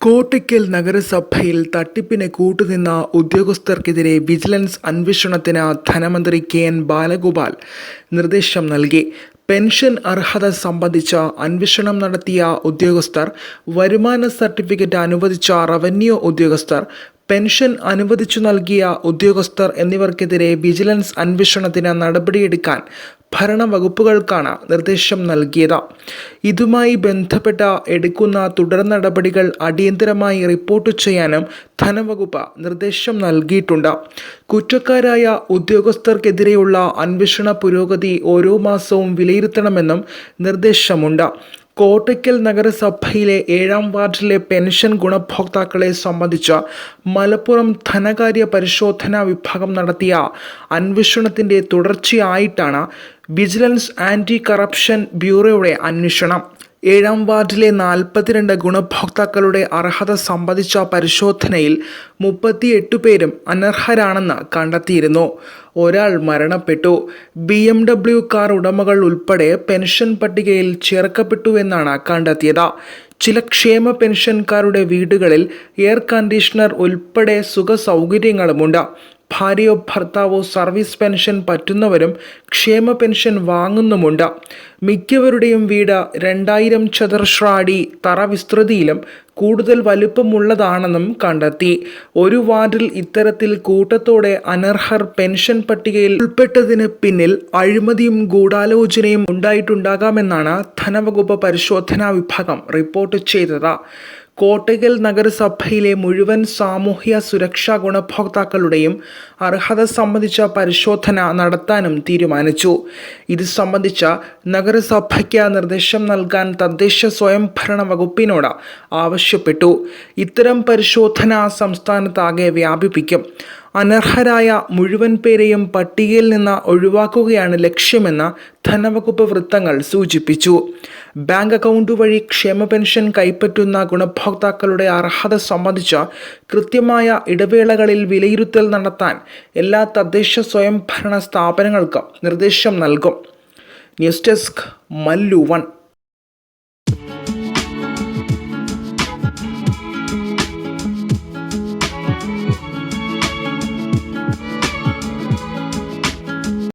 കോട്ടയ്ക്കൽ നഗരസഭയിൽ തട്ടിപ്പിന് കൂട്ടുനിന്ന ഉദ്യോഗസ്ഥർക്കെതിരെ വിജിലൻസ് അന്വേഷണത്തിന് ധനമന്ത്രി കെ എൻ ബാലഗോപാൽ നിർദ്ദേശം നൽകി. പെൻഷൻ അർഹത സംബന്ധിച്ച അന്വേഷണം നടത്തിയ ഉദ്യോഗസ്ഥർ വരുമാന സർട്ടിഫിക്കറ്റ് അനുവദിച്ച റവന്യൂ ഉദ്യോഗസ്ഥർ പെൻഷൻ അനുവദിച്ചു നൽകിയ ഉദ്യോഗസ്ഥർ എന്നിവർക്കെതിരെ വിജിലൻസ് അന്വേഷണത്തിന് നടപടിയെടുക്കാൻ ഭരണവകുപ്പുകൾക്കാണ് നിർദ്ദേശം നൽകിയത്. ഇതുമായി ബന്ധപ്പെട്ട എടുക്കുന്ന തുടർ നടപടികൾ അടിയന്തരമായി റിപ്പോർട്ട് ചെയ്യാനും ധനവകുപ്പ് നിർദ്ദേശം നൽകിയിട്ടുണ്ട്. കുറ്റക്കാരായ ഉദ്യോഗസ്ഥർക്കെതിരെയുള്ള അന്വേഷണ പുരോഗതി ഓരോ മാസവും വിലയിരുത്തണമെന്നും നിർദ്ദേശമുണ്ട്. കോട്ടയ്ക്കൽ നഗരസഭയിലെ ഏഴാം വാർഡിലെ പെൻഷൻ ഗുണഭോക്താക്കളെ സംബന്ധിച്ച് മലപ്പുറം ധനകാര്യ പരിശോധനാ വിഭാഗം നടത്തിയ അന്വേഷണത്തിന്റെ തുടർച്ചയായിട്ടാണ് വിജിലൻസ് ആന്റി കറപ്ഷൻ ബ്യൂറോയുടെ അന്വേഷണം. ഏഴാം വാർഡിലെ നാൽപ്പത്തിരണ്ട് ഗുണഭോക്താക്കളുടെ അർഹത സംബന്ധിച്ച പരിശോധനയിൽ മുപ്പത്തിയെട്ട് പേരും അനർഹരാണെന്ന് കണ്ടെത്തിയിരുന്നു. ഒരാൾ മരണപ്പെട്ടു. ബി എം ഡബ്ല്യു കാർ ഉടമകൾ ഉൾപ്പെടെ പെൻഷൻ പട്ടികയിൽ ചേർക്കപ്പെട്ടുവെന്നാണ് കണ്ടെത്തിയത്. ചില ക്ഷേമ പെൻഷൻകാരുടെ വീടുകളിൽ എയർ കണ്ടീഷണർ ഉൾപ്പെടെ സുഖ സൗകര്യങ്ങളുമുണ്ട് ഭാര്യയോ ഭർത്താവോ സർവീസ് പെൻഷൻ പറ്റുന്നവരും ക്ഷേമ പെൻഷൻ വാങ്ങുന്നുമുണ്ട്. മിക്കവരുടെയും വീട് രണ്ടായിരം ചതുരശ്ര അടി തറ വിസ്തൃതിയിലും കൂടുതൽ വലുപ്പമുള്ളതാണെന്നും കണ്ടെത്തി. ഒരു വാർഡിൽ ഇത്തരത്തിൽ കൂട്ടത്തോടെ അനർഹർ പെൻഷൻ പട്ടികയിൽ ഉൾപ്പെട്ടതിന് പിന്നിൽ അഴിമതിയും ഗൂഢാലോചനയും ഉണ്ടായിട്ടുണ്ടാകാമെന്നാണ് ധനവകുപ്പ് പരിശോധനാ വിഭാഗം റിപ്പോർട്ട് ചെയ്തത്. കോട്ടയ്ക്കൽ നഗരസഭയിലെ മുഴുവൻ സാമൂഹ്യ സുരക്ഷാ ഗുണഭോക്താക്കളുടെയും അർഹത സംബന്ധിച്ച പരിശോധന നടത്താനും തീരുമാനിച്ചു. ഇത് സംബന്ധിച്ച നഗരസഭയ്ക്ക് നിർദ്ദേശം നൽകാൻ തദ്ദേശ സ്വയംഭരണ വകുപ്പിനോട് ആവശ്യപ്പെട്ടു. ഇത്തരം പരിശോധന സംസ്ഥാനത്താകെ വ്യാപിപ്പിക്കും. അനർഹരായ മുഴുവൻ പേരെയും പട്ടികയിൽ നിന്ന് ഒഴിവാക്കുകയാണ് ലക്ഷ്യമെന്ന് ധനവകുപ്പ് വൃത്തങ്ങൾ സൂചിപ്പിച്ചു. ബാങ്ക് അക്കൗണ്ട് വഴി ക്ഷേമ പെൻഷൻ കൈപ്പറ്റുന്ന ഗുണഭോക്താക്കളുടെ അർഹത സംബന്ധിച്ച് കൃത്യമായ ഇടവേളകളിൽ വിലയിരുത്തൽ നടത്താൻ എല്ലാ തദ്ദേശ സ്വയംഭരണ സ്ഥാപനങ്ങൾക്കും നിർദ്ദേശം നൽകും. News desk Mallu one.